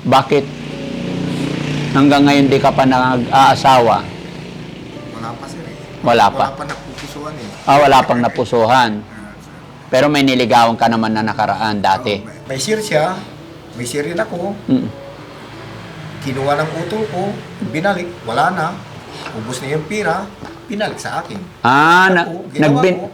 Bakit hanggang ngayon di ka pa nag-aasawa? Wala pa sir eh. Wala pa. Wala pa napupusuan eh. Ah, wala pang napusuhan. Ah, sir. Pero may niligawan ka naman na nakaraan dati. Oh, may, may share siya, may share rin ako. Mm. Kinuha ng utol ko, binalik, wala na. Ubus na yung pira, binalik sa akin. Ah, na, nagbin... ko,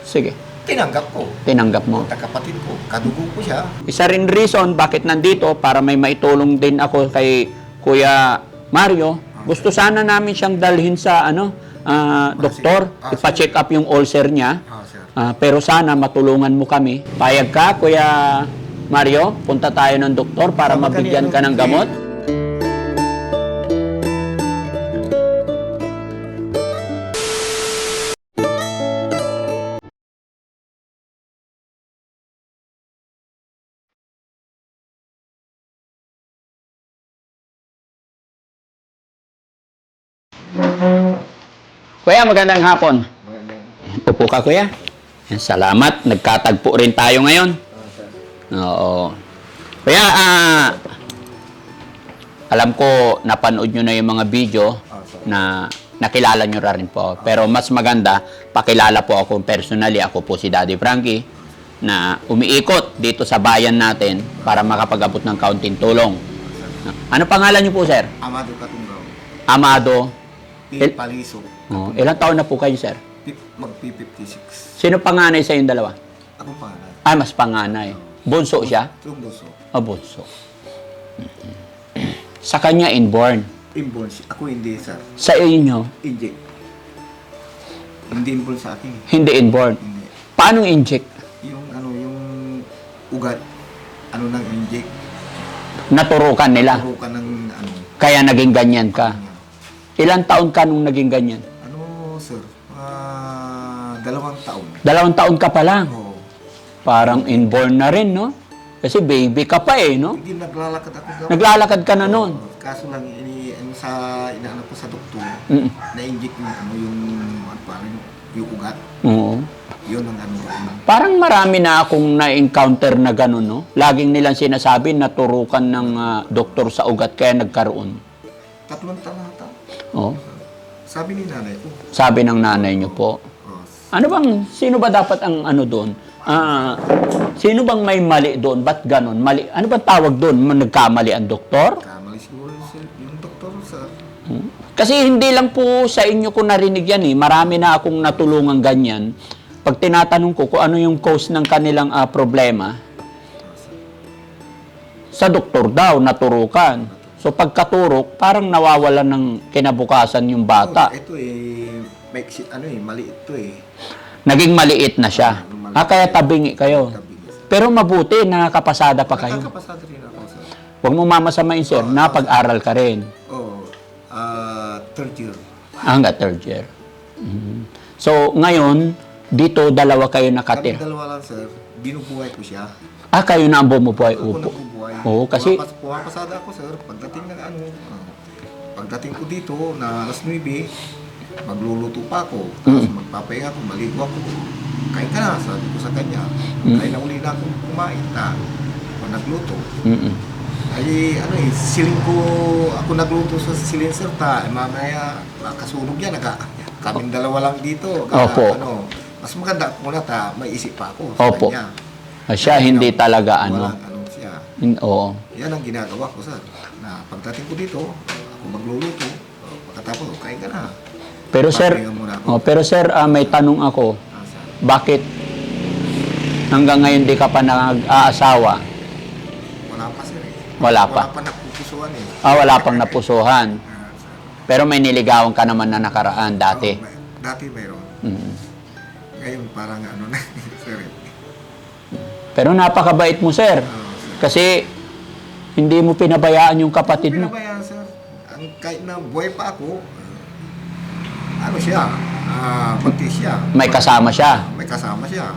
Sige, tinanggap ko. tinanggap mo. Kapatid ko, kadugo ko siya. Isa rin reason bakit nandito para may maitulong din ako kay Kuya Mario. Gusto sana namin siyang dalhin sa ano, ah, doktor, Ah, ipa-check up yung ulcer niya. Ah, sir. Ah, pero sana matulungan mo kami. Payag ka, Kuya Mario? Punta tayo ng doktor para Tama ka mabigyan niya, ka ng gamot? Kuya, magandang hapon. Upo ka, kuya. Salamat. Nagkatagpo rin tayo ngayon. Oo. Kuya, ah, alam ko napanood nyo na yung mga video Ah, na nakilala nyo na rin po. Pero mas maganda, pakilala po ako personally. Ako po si Daddy Frankie na umiikot dito sa bayan natin para makapag-abot ng kaunting tulong. Ano pangalan nyo po, sir? Amado Katunggaw. Amado. Pil Paliso. Oh, ilang taon na po kayo, sir? Mag-P56. Sino panganay sa yung dalawa? Ako pangalan. Ah, mas panganay. Bunso siya? Tumbuso. O bunso. Sa kanya, inborn. Inborn siya. Ako hindi, sir. Sa inyo, Inject. Hindi inborn sa akin. eh. hindi inborn. Hindi. Paano inject? Yung ano, yung ugat. Ano nang inject. Naturukan nila. Ka ng ano. Kaya naging ganyan ka. Ilang taon ka nung naging ganyan? Ano, sir? Ah, dalawang taon. Dalawang taon ka pa lang. Oo. Parang inborn na rin, no? Kasi baby ka pa eh, no? Hindi naglalakad ako. gamot. Naglalakad ka na noon. Oo. Kaso lang, ini, ano, sa inaano ko sa doktor, Mm. na-inject yung ano, yung, ano, parang yung ugat. Oo. Yun ang ano. ano. Parang marami na akong na-encounter na gano'n, no? Laging nilang sinasabi, naturukan ng ah, doktor sa ugat kaya nagkaroon. Tatlong taon na. Oh. Sabi ni nanay ko. Sabi ng nanay niyo po. Oh, Ano bang, sino ba dapat ang ano doon? Ah, sino bang may mali doon? Ba't ganon? Mali, ano ba tawag doon? Nagkamali ang doktor? kamali siguro si- yung doktor, sir. Hmm? Kasi hindi lang po sa inyo ko narinig yan eh. Marami na akong natulungan ganyan. Pag tinatanong ko kung ano yung cause ng kanilang ah, problema, sa doktor daw, naturukan. So pagkaturok, parang nawawalan ng kinabukasan yung bata. Oh, ito eh, may, si- ano eh, mali ito eh. Naging maliit na siya. Ah, kaya tabingi kayo. Tabi niya, sir. Pero mabuti, nakakapasada pa kayo. Nakakapasada rin ako, sir. Huwag mo mamasamain, sir. Napag-aral ka rin. Oh, ah, third year. Hanggang third year. Mhm. So, ngayon, dito dalawa kayo Kami nakatira. dalawa lang, sir. Binubuhay ko siya. Ah, kayo na ang bumubuhay. Ako Upo. nagbubuhay. Oo, kasi- Pumapas, pumapasada ako, sir. Pagdating ng ano, ah, pagdating ko dito na alas 9, magluluto pa ako. Tapos Mm. magpapahinga ako, maligo ako. Kain ka na, sabi ko sa kanya. Mm. Kain na uli na ako kumain na. Ako nagluto. Mm-mm. Ay, ano eh, siling ko, ako nagluto sa silin sir, ta, eh, mamaya, makasunog yan, naka, kaming dalawa lang dito. Kaya, Opo. Ano, mas maganda kung na ta, may isip pa ako sa Opo. kanya. Ah, Siya hindi talaga ano. Walang ano siya. In- Oo. Yan ang ginagawa ko, sir. Na pagdating ko dito, ako magluluto, oh, pagkatapos, kain ka na. Pero sir, Papahinga muna ako. oh, pero sir, ah, may tanong ako. Ah, sir. Bakit hanggang ngayon di ka pa nag-aasawa? Wala pa, sir. Eh. Wala pa. Wala pa napupusuan eh. Ah, wala pang napusuhan. Ah, sir. Pero may niligawan ka naman na nakaraan dati. Oh, may- dati mayroon. Mm. Ngayon parang ano na. Pero napakabait mo, sir. Kasi hindi mo pinabayaan yung kapatid mo. Pinabayaan, sir. Ang, kahit na buhay pa ako, ano siya, ah, buntis siya. May kasama siya. May kasama siya.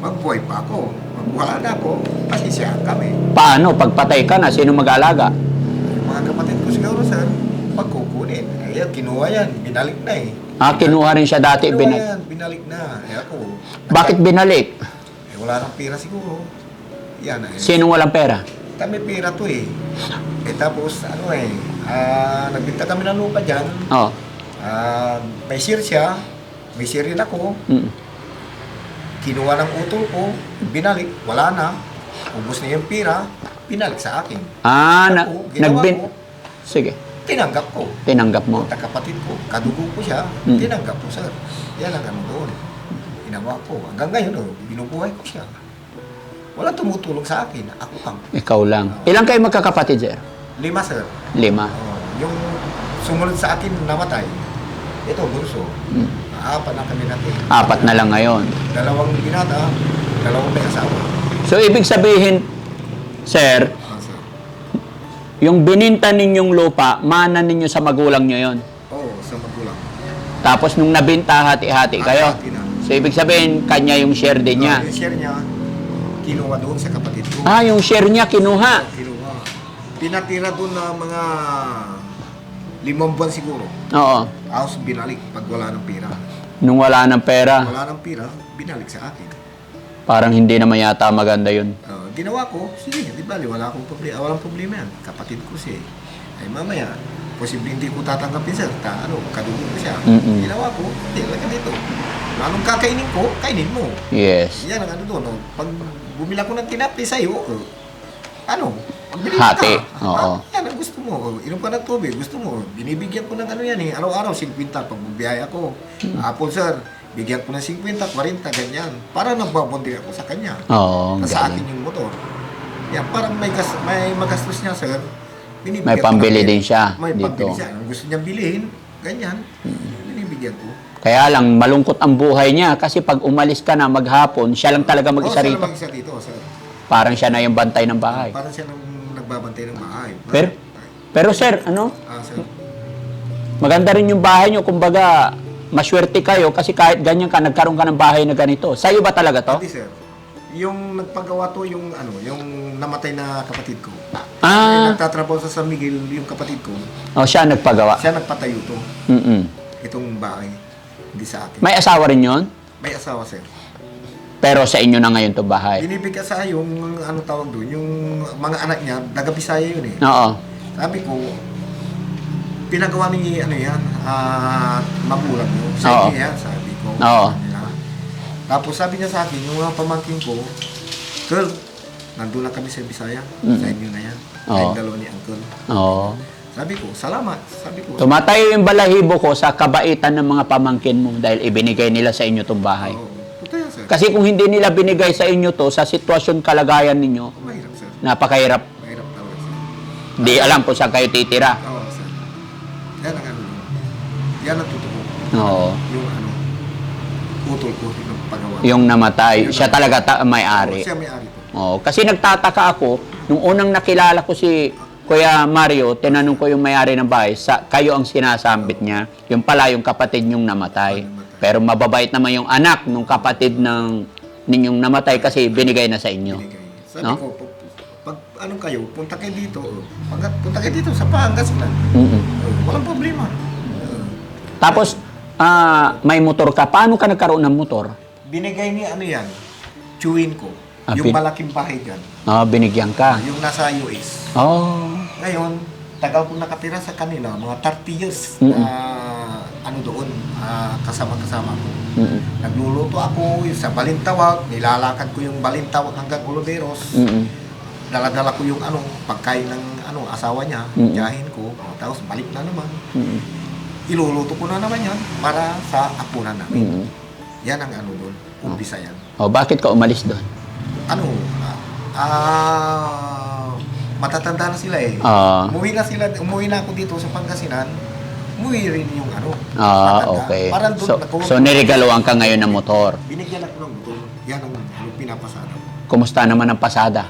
Magbuhay pa ako. Pag wala na ako, pasisya kami. Paano? Pagpatay ka na, sino mag-aalaga? Yung mga kapatid ko siguro, sir, pagkukunin. Ay, kinuha yan. Binalik na eh. Ah, kinuha rin siya dati. Kinuha Bin- yan. Binalik na. Eh ako. Bakit binalik? Wala nang pera siguro. Yan eh. Sinong walang pera? Kami pera to eh. Eh tapos, ano eh, ah, nagbinta kami ng lupa dyan. Oo. Ah, may share siya, may share rin ako. Mm. Kinuha ng utol ko, binalik, wala na. Ubus na yung pira, binalik sa akin. Ah, na, Ako, ginawa nagbin... ko, Sige, tinanggap ko. tinanggap mo. Kapatid ko, kadugo ko siya, Mm. tinanggap ko sir. Yan ang ano doon. Ginawa ko. Hanggang ngayon, oh, binubuhay ko siya. Wala tumutulong sa akin, ako lang. Ikaw lang. Ilang kayo magkakapatid, sir? Lima sir. Lima. Oh, yung sumunod sa akin namatay, ito bunso. Mm. Apat na kami natin. Apat na lang ngayon. Dalawang binata, dalawang may asawa. So, ibig sabihin, sir, Ah, sir. yung bininta ninyong lupa, mana ninyo sa magulang nyo yon. Oo, sa magulang. Tapos nung nabinta, hati-hati kayo. Hati-hati na. So, ibig sabihin, kanya yung share din niya. Ah, yung share niya, kinuha doon sa kapatid ko. Ah, yung share niya kinuha. Kinuha. Pinatira doon na mga limang buwan siguro. Oo. Tapos binalik pag wala ng pira. Nung wala ng pera, Wala ng pira, binalik sa akin. parang hindi naman yata maganda yun. Ah, ginawa ko, sige, di bali, wala akong problema, walang problema yan. Kapatid ko siya. eh. Ay mamaya, posible hindi ko tatanggapin sir. Ta, ano, kadugo ko siya. Mm-mm. Ginawa ko, hindi, lagyan dito. Anong kakainin ko, kainin mo. Yes. Yan ang ano doon. Oh. Pag bumila ko ng tinapi sa'yo, oh, ano, bili Hati, ka. oo. Ah, yan ang gusto mo. Oh, Inom ka ng tubig, gusto mo. Binibigyan ko ng ano yan eh. Araw-araw, 50 pag bubiyaya ko. Hmm. Apple sir, bigyan ko ng 50, 40, ganyan. Para nagbabondi ako sa kanya. Oo, sa galing. akin yung motor. Yan, parang may, gas, may magastos niya sir. Binibigyan May pambili din siya May dito. pambili siya. Ang gusto niyang bilhin, ganyan. Hmm. Binibigyan ko. Kaya lang, malungkot ang buhay niya kasi pag umalis ka na maghapon, siya lang talaga mag-isa oh, rito. siya lang mag-isa dito, sir. Parang siya na yung bantay ng bahay. Parang siya nang nagbabantay ng bahay. Pero- Pero sir, ano, Ah, sir. maganda rin yung bahay niyo. Kumbaga, maswerte kayo kasi kahit ganyan ka, nagkaroon ka ng bahay na ganito. Sa'yo ba talaga to? Hindi, sir. Yung nagpagawa to, yung ano, yung namatay na kapatid ko. Ah, Ay, nagtatrabaho sa San Miguel, yung kapatid ko. oh, siya nagpagawa. Siya nagpatayo to, Mm-mm. itong bahay. Hindi sa akin. May asawa rin yon May asawa, sir. pero sa inyo na ngayon to bahay. Binibigyan sa yung ano tawag doon, yung mga anak niya, taga-Bisaya yun eh. Oo. Sabi ko, pinagawa ni ano yan, ah, magulang mo. Sa Oo. inyo yan, sabi ko. Oo. Tapos sabi niya sa akin, yung mga pamangkin ko, Girl, nandun na kami sa Bisaya. Mm. Sa inyo na yan. Oo. Kayong dalawa ni Uncle. Oo. Sabi ko, salamat. Sabi ko, Tumatayo yung balahibo ko sa kabaitan ng mga pamangkin mo dahil ibinigay nila sa inyo tong bahay. Oo. Totoo sir. Kasi kung hindi nila binigay sa inyo to, sa sitwasyon kalagayan ninyo, Mahirap, sir. napakahirap. Mahirap talaga, sir. Hindi alam kung saan kayo titira. Oo, sir. Yan ang ano. Yan ang totoo. Oo. Yung ano, utol ko, yung pagawa. Yung namatay, siya talaga ta- may-ari. Siya may-ari po. Oo. Kasi nagtataka ako, nung unang nakilala ko si Kuya Mario, tinanong ko yung may-ari ng bahay, sa, kayo ang sinasambit niya. Yung pala, yung kapatid niyong namatay. Pero mababait naman yung anak nung kapatid ng ninyong namatay kasi binigay na sa inyo. Binigay. Sabi No? ko, pag, pag ano kayo, punta kayo dito. oh. Pag, punta kayo dito sa Pangasinan. Mm-mm. Oh, walang problema. Oh. Tapos, ah, may motor ka. Paano ka nagkaroon ng motor? binigay ni ano yan, chewin ko. Ah, yung bin- malaking bahay dyan. Ah, binigyan ka. Yung nasa US. Oh. Ngayon, tagal kong nakatira sa kanila, mga 30 years na ano doon, ah, kasama-kasama ko. Mm-mm. Nagluluto ako yung sa Balintawak, nilalakad ko yung Balintawak hanggang Uluberos. Mm-mm. Daladala ko yung ano, pagkain ng ano, asawa niya, Mm. tiyahin ko, tapos balik na naman. Mm-mm. Iluluto ko na naman yan para sa apunan namin. Mm-mm. Yan ang ano doon, umpisa yan. Oh, bakit ka umalis doon? Ano, ah, matatanda na sila eh. Ah. umuwi na sila, umuwi na ako dito sa Pangasinan, umuwi rin yung ano. Ah, matanda. okay. Parang doon, So, nagkuha- so niregaluhan ka ngayon ng motor. Binigyan ako ng motor. Yan ang ano, pinapasada ko. Kumusta naman ang pasada?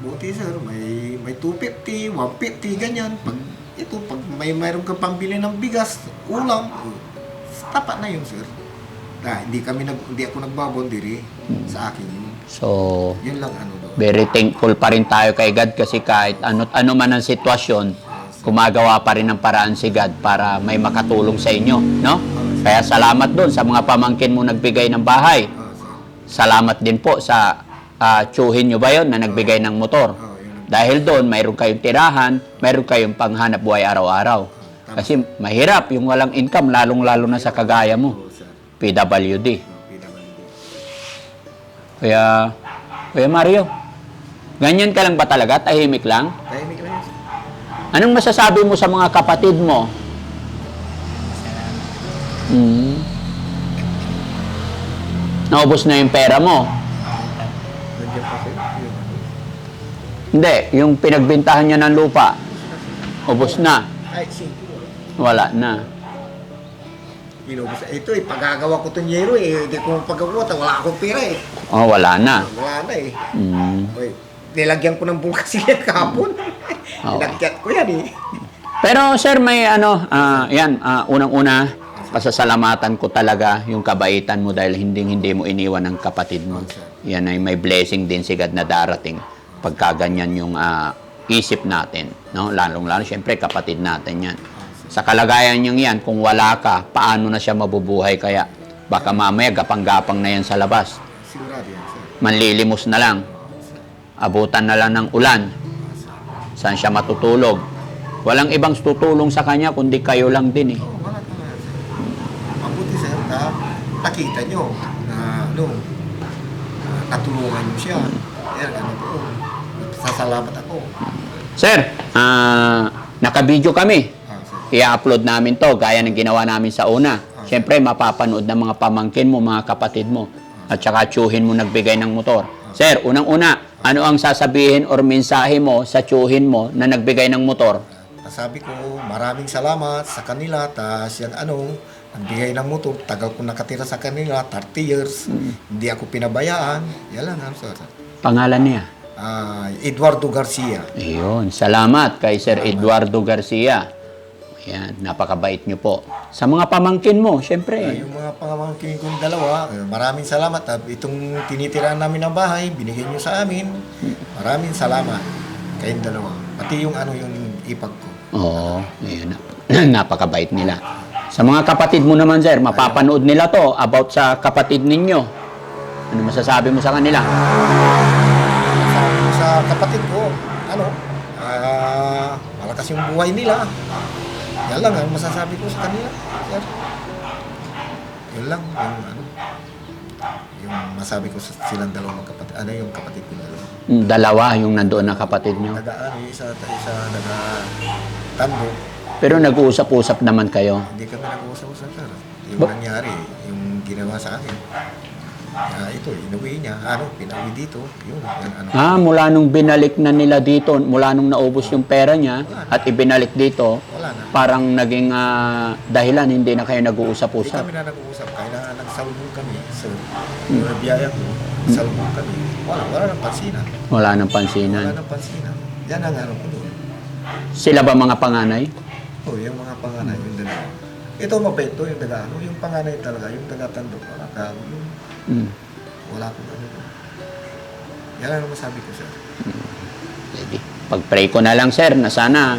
Buti sir, may may 250, 150 ganyan. Pag ito pag may mayroon kang pambili ng bigas, ulam, eh, tapat na yun sir. Na, hindi kami nag hindi ako nagbabondiri sa akin yun. So, Yun lang ano doon. very thankful pa rin tayo kay God kasi kahit ano, ano man ang sitwasyon, gumagawa pa rin ng paraan si God para may makatulong sa inyo, no? Kaya salamat doon sa mga pamangkin mo nagbigay ng bahay. Ah, sir. Salamat din po sa uh, tsuhin nyo ba yon na nagbigay ng motor. Oh, yun Dahil doon, mayroon kayong tirahan, mayroon kayong panghanap buhay araw-araw. Kasi mahirap yung walang income, lalong-lalo na sa kagaya mo, sir. PWD. Kaya, Kuya Mario, ganyan ka lang ba talaga? Tahimik lang? Tahimik lang. Anong masasabi mo sa mga kapatid mo? Hmm. Naubos na yung pera mo. Ano. Hindi, yung pinagbintahan niya ng lupa. Ubos na. Wala na. Inubos. Ito eh, pagagawa ko itong yero eh. Hindi ko pagagawa. Wala akong pera eh. Oh, wala na. Wala na eh. Hmm. Oy, nilagyan ko ng bukas yan kahapon. Oo. Nilagyan ko yan eh. Pero sir, may ano, ah, yan, ah, unang-una, pasasalamatan ko talaga yung kabaitan mo dahil hindi hindi mo iniwan ng kapatid mo. Yan ay may blessing din sigad na darating pagka ganyan yung ah, isip natin. No? Lalong-lalo, syempre kapatid natin yan. Sa kalagayan niyang yan, kung wala ka, paano na siya mabubuhay kaya? Baka mamaya gapang-gapang na yan sa labas. Sigurado yan, sir. Manlilimos na lang. Abutan na lang ng ulan. Saan siya matutulog? Walang ibang tutulong sa kanya kundi kayo lang din eh. Oo, wala sir. Mabuti, sir, na nakita nyo na ano, na natulungan nyo siya. Yan, ano po. Sasalamat ako. Sir, ah, nakabidyo kami. I-upload namin to gaya ng ginawa namin sa una. Siyempre, mapapanood ng mga pamangkin mo, mga kapatid mo. At saka tsuhin mo nagbigay ng motor. Sir, unang-una, ano ang sasabihin or mensahe mo sa tsuhin mo na nagbigay ng motor? Sabi ko, maraming salamat sa kanila. Tapos yan, ano, nagbigay ng motor. Tagal ko nakatira sa kanila, 30 years. Hindi ako pinabayaan. Yan lang, ano, sir. Pangalan niya? Ah, Eduardo Garcia. Ayun, salamat kay Sir Eduardo Garcia. Ayan, napakabait niyo po. Sa mga pamangkin mo, Ah, syempre. yung mga pangamangkin kong dalawa, eh, maraming salamat. At itong tinitiraan namin ng bahay, binigay nyo sa amin. Maraming salamat. Kayong dalawa. Pati yung ano yung ipag ko. Oo, ayun. napakabait nila. Sa mga kapatid mo naman, sir, mapapanood nila to about sa kapatid ninyo. Ano masasabi mo sa kanila? Ko sa kapatid ko, ano, ah, malakas yung buhay nila. Yan lang ang masasabi ko sa kanila. Sir. Yun lang, yung ano, yung masabi ko sa silang dalawang kapatid. Ano yung kapatid ko dalawa? Mm, Dalawa yung nandoon na kapatid nyo. Naga, ano, isa, isa, naga, tambo. Pero nag-uusap-usap naman kayo. Hindi kami nag-uusap-usap, sir. Yung Ba- nangyari, yung ginawa sa akin. Ah, ito, inuwi niya. Ano, pinauwi dito. Yun, yan, ano. Ah, mula nung binalik na nila dito, mula nung naubos yung pera niya at ibinalik dito, Wala na. parang naging ah, dahilan hindi na kayo Hindi nag-uusap-usap. kami na nag-uusap. Kaya na nagsalubong kami, sir. Yung nabiyaya ko, nagsalubong kami. Wala, wala nang pansinan. Wala nang Wala pansinan. nang pansinan. Yan ang ano ko doon. Sila ba mga panganay? Oh, yung mga panganay, yung dalawa. Ito mabait to, yung daga, ano, yung panganay talaga, yung taga-tandok, wala ka, yung Mm. wala akong ano. Yan ang masabi ko, sir. Sige. Pag-pray ko na lang, sir, na sana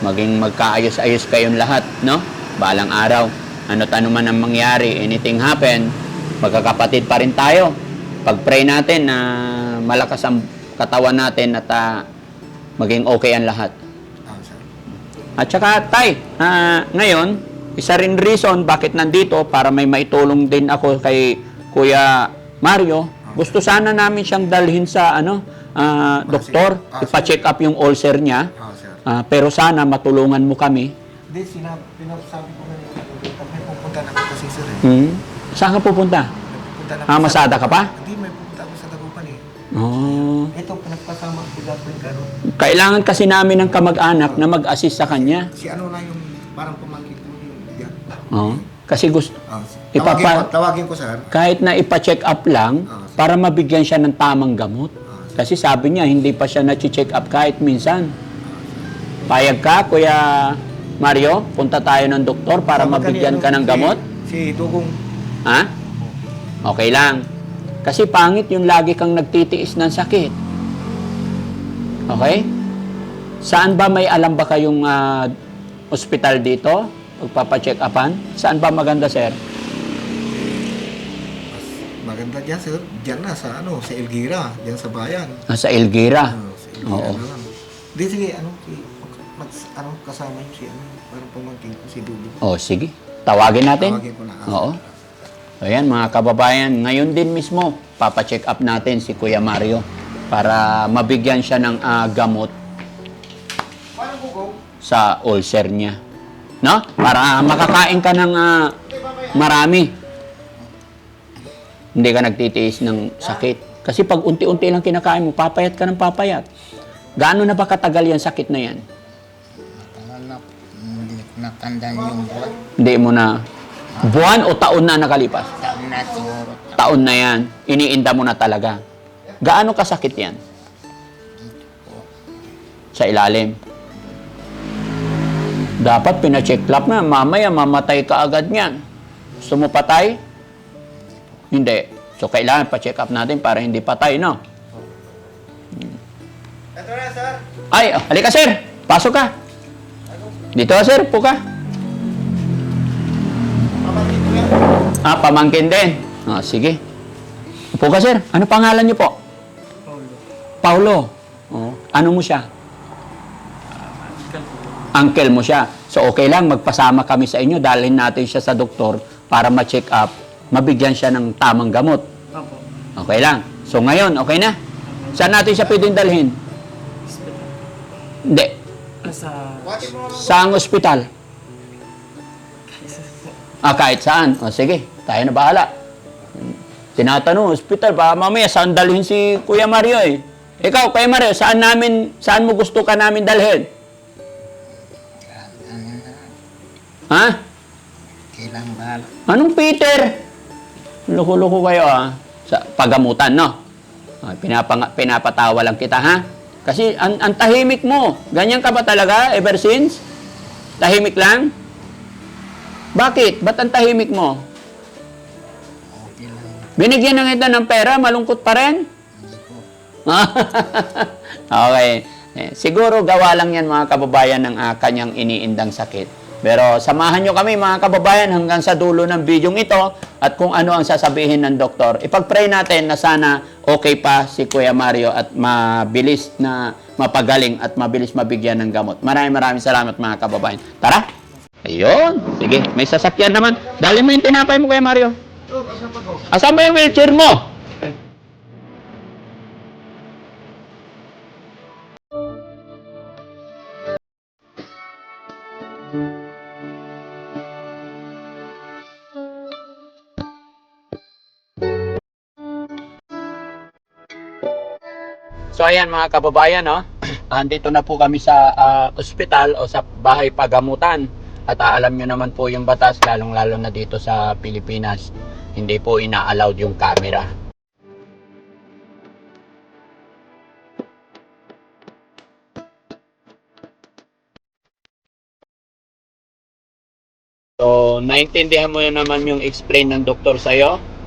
maging magkaayos-ayos kayong lahat, no? Balang araw. Ano't ano man ang mangyari, anything happen, magkakapatid pa rin tayo. Pag-pray natin na malakas ang katawan natin at ah, maging okay ang lahat. Ah, sir. At saka, tay, ah, ngayon, isa rin reason bakit nandito para may maitulong din ako kay Kuya Mario. Gusto sana namin siyang dalhin sa ano, ah, doktor, Ah, ipa-check up yung ulcer niya. Ah, sir. Ah, pero sana matulungan mo kami. Hindi, sinab, pinasabi ko nga, pag may pupunta na ako kasi, sir, eh. Hmm? Saan ka pupunta? Pupunta na Ah, sa- Masada ka pa? Hindi, may pupunta ako sa Dagupan, eh. Oh. Ito, pinagpasama ko yung gano'n. Kailangan kasi namin ng kamag-anak na mag-assist sa kanya. Si ano na yung parang Oh. Kasi gusto, Ipapa- tawagin, ko, tawagin ko sir. kahit na ipa-check up lang Ah, para mabigyan siya ng tamang gamot. Ah, Kasi sabi niya, hindi pa siya na-check up kahit minsan. Payag ka, Kuya Mario, punta tayo ng doktor para Tama mabigyan ka ng si- gamot. Si, Dugong. Ha? Okay lang. Kasi pangit yung lagi kang nagtitiis ng sakit. Okay? Saan ba may alam ba kayong ah, ospital dito? Pagpapacheck upan? Saan ba maganda, sir? Maganda dyan sir. Diyan na sa ano, sa Elgira. Diyan sa bayan. Ah, sa Elguera. Ah, sa Oo. Ano lang. Di sige, ano, mag, ano, kasama yung si, ano, parang pamangkin ko, si Dudu. Oh, sige. Tawagin natin. Tawagin ko na. Oo. Ayan mga kababayan, ngayon din mismo, papacheck up natin si Kuya Mario para mabigyan siya ng ah, gamot Paano ko go? sa ulcer niya. No? Para makakain ka ng ah, marami. Hindi ka nagtitiis ng sakit. Kasi pag unti-unti lang kinakain mo, papayat ka ng papayat. Gaano na ba katagal yan sakit na yan? Tagal na, hindi ko natandaan yung buwan. Hindi mo na buwan o taon na nakalipas? Taon na siguro. Taon na yan. Iniinda mo na talaga. Gaano kasakit yan? Sa ilalim. Dapat pina-check up na. Mamaya mamatay ka agad niyan. Gusto mo patay? Hindi. So kailangan pa-check up natin para hindi patay, no? Ito na, sir. Ay, oh, halika sir. Pasok ka. Dito sir, po ka. Pamangkin ko yan. Ah, pamangkin din. Ah, sige. Upo ka, sir. Ano pangalan niyo po? Paulo. Oh. Ano mo siya? Uncle mo siya. So, okay lang. Magpasama kami sa inyo. Dalhin natin siya sa doktor para ma-check up. Mabigyan siya ng tamang gamot. Opo. Okay lang. So, ngayon, okay na? Saan natin siya pwedeng dalhin? Hindi. Sa... Mo naman. Saang ospital? Ah, kahit saan. O, sige, tayo na bahala. Tinatanong, hospital, baka mamaya saan dalhin si Kuya Mario eh. Ikaw, Kuya Mario, saan namin, saan mo gusto ka namin dalhin? Ha? kailang bahala. Anong Peter? Loko-loko kayo ah. Sa pagamutan, no? Ah, pinapang, pinapatawa lang kita, ha? Kasi ang, ang tahimik mo. Ganyan ka ba talaga ever since? Tahimik lang? Bakit? Ba't ang tahimik mo? Binigyan na kita ng pera, malungkot pa rin? Okay. Eh, siguro gawa lang yan mga kababayan ng ah, kanyang iniindang sakit. Pero samahan nyo kami mga kababayan hanggang sa dulo ng bidyong ito at kung ano ang sasabihin ng doktor. Ipag-pray natin na sana okay pa si Kuya Mario at mabilis na mapagaling at mabilis mabigyan ng gamot. Maraming maraming salamat mga kababayan. Tara! Ayun! Sige, may sasakyan naman. Dali mo yung tinapay mo Kuya Mario. Asan ba yung wheelchair mo? Ayan mga kababayan, no? Andito na po kami sa ah, ospital o sa bahay pagamutan. At aalam nyo naman po yung batas, lalong-lalo na dito sa Pilipinas, hindi po ina-allowed yung camera. So, naintindihan mo yun naman yung explain ng doktor sa'yo?